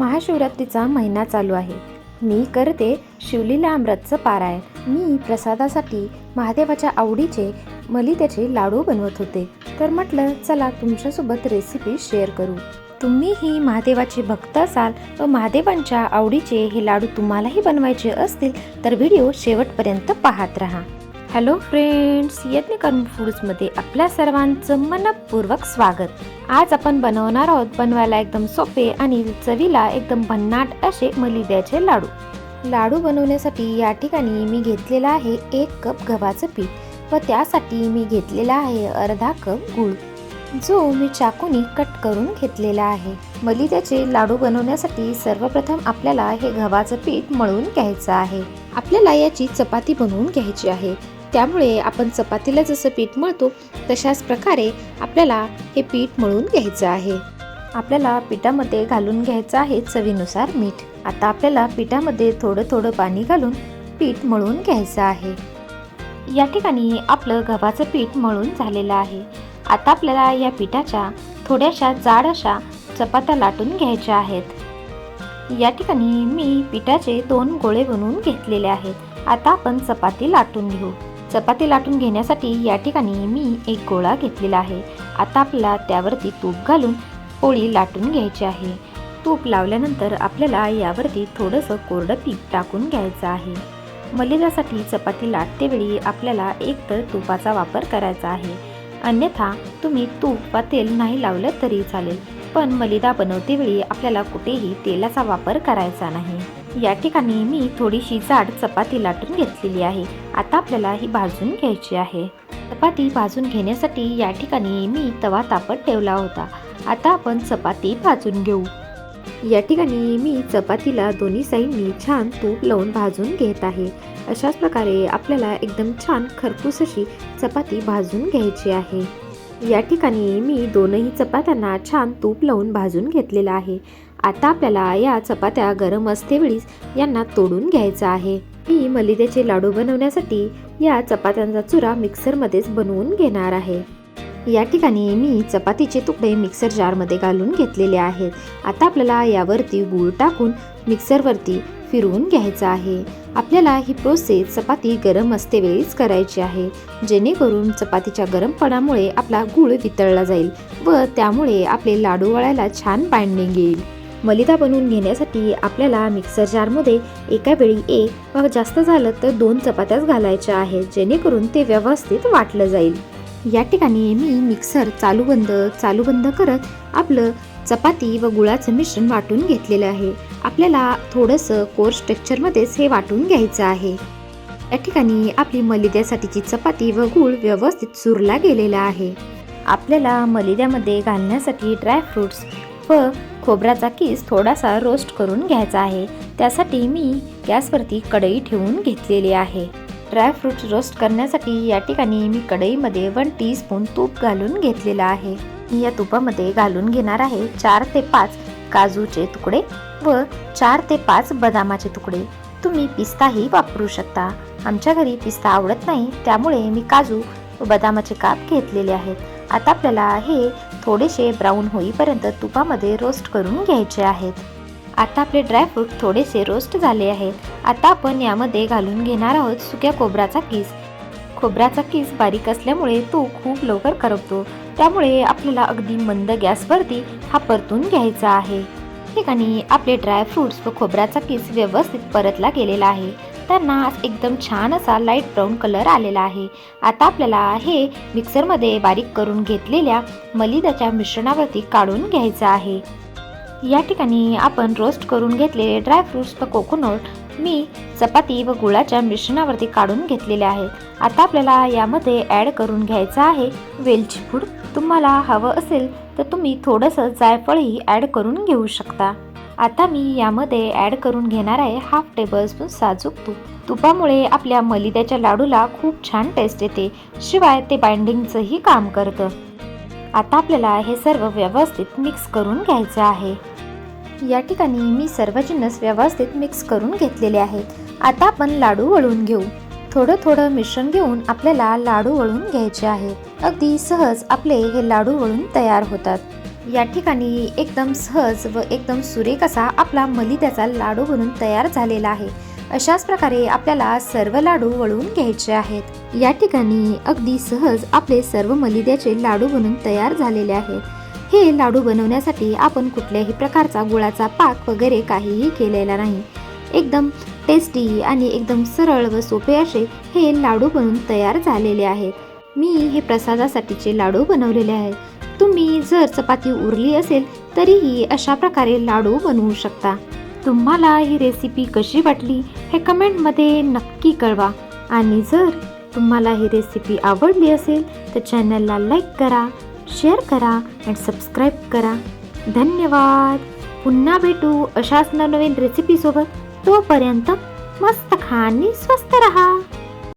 महाशिवरात्रीचा महिना चालू आहे. मी करते शिवलीला अमृतचं पारायण. मी प्रसादासाठी महादेवाच्या आवडीचे मलित्याचे लाडू बनवत होते. तर म्हटलं चला तुमच्यासोबत रेसिपी शेअर करू. तुम्हीही महादेवाचे भक्त असाल व महादेवांच्या आवडीचे हे लाडू तुम्हालाही बनवायचे असतील तर व्हिडिओ शेवटपर्यंत पाहत राहा. हॅलो फ्रेंड्स यज्ञकर्म फूड्समध्ये आपल्या सर्वांचं मनपूर्वक स्वागत. आज आपण बनवणार आहोत बनवायला एकदम सोपे आणि चवीला एकदम भन्नाट असे मलिद्याचे लाडू. लाडू बनवण्यासाठी या ठिकाणी मी घेतलेला आहे एक कप गव्हाचं पीठ व त्यासाठी मी घेतलेला आहे अर्धा कप गूळ जो मी चाकूनी कट करून घेतलेला आहे. मलिद्याचे लाडू बनवण्यासाठी सर्वप्रथम आपल्याला हे गव्हाचं पीठ मळून घ्यायचं आहे. आपल्याला याची चपाती बनवून घ्यायची आहे. त्यामुळे आपण चपातीला जसं पीठ मळतो तशाच प्रकारे आपल्याला हे पीठ मळून घ्यायचं आहे. आपल्याला पिठामध्ये घालून घ्यायचं आहे चवीनुसार मीठ. आता आपल्याला पिठामध्ये थोडं थोडं पाणी घालून पीठ मळून घ्यायचं आहे. या ठिकाणी आपलं गव्हाचं पीठ मळून झालेलं आहे. आता आपल्याला या पिठाच्या थोड्याशा जाड अशा चपात्या लाटून घ्यायच्या आहेत. या ठिकाणी मी पिठाचे दोन गोळे बनवून घेतलेले आहेत. आता आपण चपाती लाटून घेऊ. चपाती लाटून घेण्यासाठी या ठिकाणी मी एक गोळा घेतलेला आहे. आता आपल्याला त्यावरती तूप घालून पोळी लाटून घ्यायची आहे. तूप लावल्यानंतर आपल्याला यावरती थोडंसं कोरडं पीठ टाकून घ्यायचं आहे. मलिदासाठी चपाती लाटतेवेळी आपल्याला एक तर तुपाचा वापर करायचा आहे. अन्यथा तुम्ही तूप वा तेल नाही लावलं तरी चालेल. पण मलिदा बनवते वेळी आपल्याला कुठेही तेलाचा वापर करायचा नाही. या ठिकाणी मी थोडीशी जाड चपाती लाटून घेतलेली आहे. आता आपल्याला ही भाजून घ्यायची आहे. चपाती भाजून घेण्यासाठी या ठिकाणी मी तवा तापत ठेवला होता. आता आपण चपाती भाजून घेऊ. या ठिकाणी मी चपातीला दोन्ही साईडनी छान तूप लावून भाजून घेत आहे. अशाच प्रकारे आपल्याला एकदम छान खरपूस अशी चपाती भाजून घ्यायची आहे. या ठिकाणी मी दोनही चपात्यांना छान तूप लावून भाजून घेतलेलं आहे. आता आपल्याला या चपात्या गरम असतेवेळीच यांना तोडून घ्यायचं आहे. मी मलिद्याचे लाडू बनवण्यासाठी या चपात्यांचा चुरा मिक्सरमध्येच बनवून घेणार आहे. या ठिकाणी मी चपातीचे तुकडे मिक्सर जारमध्ये घालून घेतलेले आहेत. आता आपल्याला यावरती गूळ टाकून मिक्सरवरती फिरवून घ्यायचं आहे. आपल्याला ही प्रोसेस चपाती गरम असतेवेळीच करायची आहे. जेणेकरून चपातीच्या गरमपणामुळे आपला गूळ वितळला जाईल व त्यामुळे आपले लाडू वळायला छान बाइंडिंग येईल. मलिदा बनवून घेण्यासाठी आपल्याला मिक्सर जारमध्ये एका वेळी एक व जास्त झालं तर दोन चपात्याच घालायच्या आहेत जेणेकरून ते व्यवस्थित वाटलं जाईल. या ठिकाणी मी मिक्सर चालू बंद चालू बंद करत आपलं चपाती व गुळाचं मिश्रण वाटून घेतलेलं आहे. आपल्याला थोडंसं कोर्स स्ट्रक्चरमध्येच हे वाटून घ्यायचं आहे. या ठिकाणी आपली मलिद्यासाठीची चपाती व गूळ व्यवस्थित चुरला गेलेला आहे. आपल्याला मलिद्यामध्ये घालण्यासाठी ड्रायफ्रूट्स व खोबऱ्याचा किस थोडासा रोस्ट करून घ्यायचा आहे. त्यासाठी मी गॅसवरती कढई ठेवून घेतलेली आहे. ड्रायफ्रूट रोस्ट करण्यासाठी या ठिकाणी मी कढईमध्ये वन टी स्पून तूप घालून घेतलेलं आहे. मी या तुपामध्ये घालून घेणार आहे चार ते पाच काजूचे तुकडे व चार ते पाच बदामाचे तुकडे. तुम्ही पिस्ताही वापरू शकता. आमच्या घरी पिस्ता आवडत नाही त्यामुळे मी काजू व बदामाचे काप घेतलेले आहेत. आता आपल्याला हे थोडेसे ब्राऊन होईपर्यंत तुपामध्ये रोस्ट करून घ्यायचे आहेत. आता आपले ड्रायफ्रूट थोडेसे रोस्ट झाले आहेत. आता आपण यामध्ये घालून घेणार आहोत सुक्या खोबराचा किस. खोबराचा किस बारीक असल्यामुळे तो खूप लवकर करपतो. त्यामुळे आपल्याला अगदी मंद गॅसवरती हा परतून घ्यायचा आहे. ठिकाणी आपले ड्रायफ्रूट्स व खोबऱ्याचा किस व्यवस्थित परतला गेलेला आहे. त्यांना एकदम छान असा लाइट ब्राऊन कलर आलेला आहे. आता आपल्याला हे मिक्सरमध्ये बारीक करून घेतलेल्या मलिदाच्या मिश्रणावरती काढून घ्यायचं आहे. या ठिकाणी आपण रोस्ट करून घेतलेले ड्रायफ्रूट्स व कोकोनट मी चपाती व गुळाच्या मिश्रणावरती काढून घेतलेले आहेत. आता आपल्याला यामध्ये ॲड करून घ्यायचं आहे. वेलची पूड तुम्हाला हवं असेल तर तुम्ही थोडंसं जायफळही ॲड करून घेऊ शकता. आता मी यामध्ये ॲड करून घेणार आहे हाफ टेबलस्पून साजूक तूप. तुपामुळे आपल्या मलिद्याच्या लाडूला खूप छान टेस्ट येते. शिवाय ते बाइंडिंगचंही काम करतं. आता आपल्याला हे सर्व व्यवस्थित मिक्स करून घ्यायचं आहे. या ठिकाणी मी सर्व जिन्नस व्यवस्थित मिक्स करून घेतलेले आहेत. आता आपण लाडू वळून घेऊ. थोडं थोडं मिश्रण घेऊन आपल्याला लाडू वळून घ्यायचे आहेत अगदी सहज आपले हे लाडू वळून तयार होतात. या ठिकाणी एकदम सहज व एकदम सुरेख असा आपला मलिद्याचा लाडू बनून तयार झालेला आहे. अशाच प्रकारे आपल्याला सर्व लाडू वळून घ्यायचे आहेत. या ठिकाणी अगदी सहज आपले सर्व मलिद्याचे लाडू बनून तयार झालेले आहेत. हे लाडू बनवण्यासाठी आपण कुठल्याही प्रकारचा गुळाचा पाक वगैरे काहीही केलेला नाही. एकदम टेस्टी आणि एकदम सरळ व सोपे असे हे लाडू बनून तयार झालेले आहेत. मी हे प्रसादासाठीचे लाडू बनवलेले आहेत. तुम्ही जर चपाती उरली असेल तरीही अशा प्रकारे लाडू बनवू शकता. तुम्हाला ही रेसिपी कशी वाटली हे कमेंटमध्ये नक्की कळवा. आणि जर तुम्हाला ही रेसिपी आवडली असेल तर चॅनलला लाईक करा शेअर करा अँड सबस्क्राईब करा. धन्यवाद. पुन्हा भेटू अशाच नवनवीन रेसिपीसोबत तोपर्यंत मस्त खा आणि स्वस्त रहा.